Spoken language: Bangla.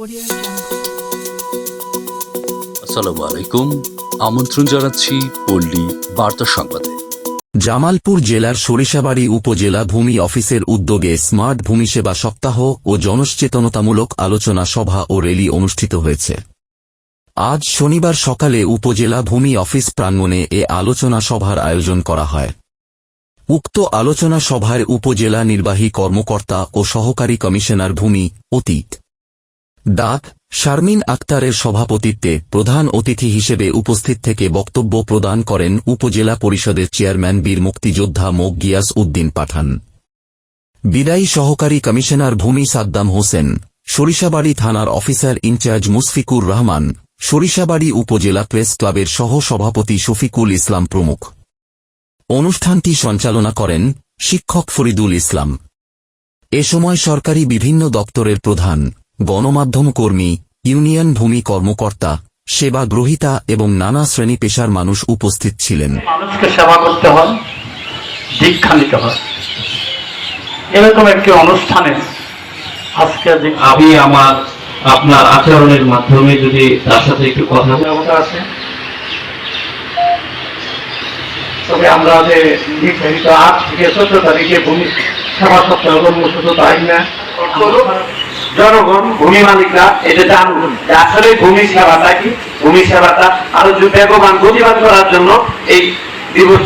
Audio আসসালামু আলাইকুম। আমন্ত্রণ জানাচ্ছি পল্লী বার্তা সংবাদে। জামালপুর জেলার সরিষাবাড়ি উপজেলা ভূমি অফিসের উদ্যোগে স্মার্ট ভূমি সেবা সপ্তাহ ও জনসচেতনতামূলক আলোচনা সভা ও র্যালি অনুষ্ঠিত হয়েছে। আজ শনিবার সকালে উপজেলা ভূমি অফিস প্রাঙ্গণে এ আলোচনা সভার আয়োজন করা হয়। উক্ত আলোচনা সভায় উপজেলা নির্বাহী কর্মকর্তা ও সহকারী কমিশনার ভূমি অতীত। ডাক শারমিন আক্তারের সভাপতিত্বে প্রধান অতিথি হিসেবে উপস্থিত থেকে বক্তব্য প্রদান করেন উপজেলা পরিষদের চেয়ারম্যান বীর মুক্তিযোদ্ধা মোক গিয়াস উদ্দিন পাঠান। বিদায়ী সহকারী কমিশনার ভূমি সাদ্দাম হোসেন, সরিষাবাড়ি থানার officer in charge Musfiqur Rahman, Sarishabari উপজেলা প্রেস ক্লাবের সহ সভাপতি শফিকুল ইসলাম প্রমুখ। অনুষ্ঠানটি সঞ্চালনা করেন শিক্ষক ফরিদুল ইসলাম। এ সময় সরকারি বিভিন্ন দপ্তরের প্রধান গণমাধ্যম কর্মী ইউনিয়ন ভূমি কর্মকর্তা সেবা গ্রহীতা এবং নানা শ্রেণি পেশার মানুষ উপস্থিত ছিলেন। মানুষকে সেবা করতে হয় দীক্ষা নিতে হয় এরকম একটি অনুষ্ঠানে আজকে আমি আমার আপনার আচরণের মাধ্যমে যদি তার সাথে একটু কথা আছে। তবে আমরা যে নির্ধারিত আট থেকে চোদ্দ তারিখে ভূমি সেবা সপ্তাহ কর্মসূচি তাই না। জনগণ, ভূমি মালিকরা এটা জানুন যে আসলে ভূমি সেবাটা কি? ভূমি সেবাটা আরও যে বেগবান গতিবান করার জন্য এই দিবস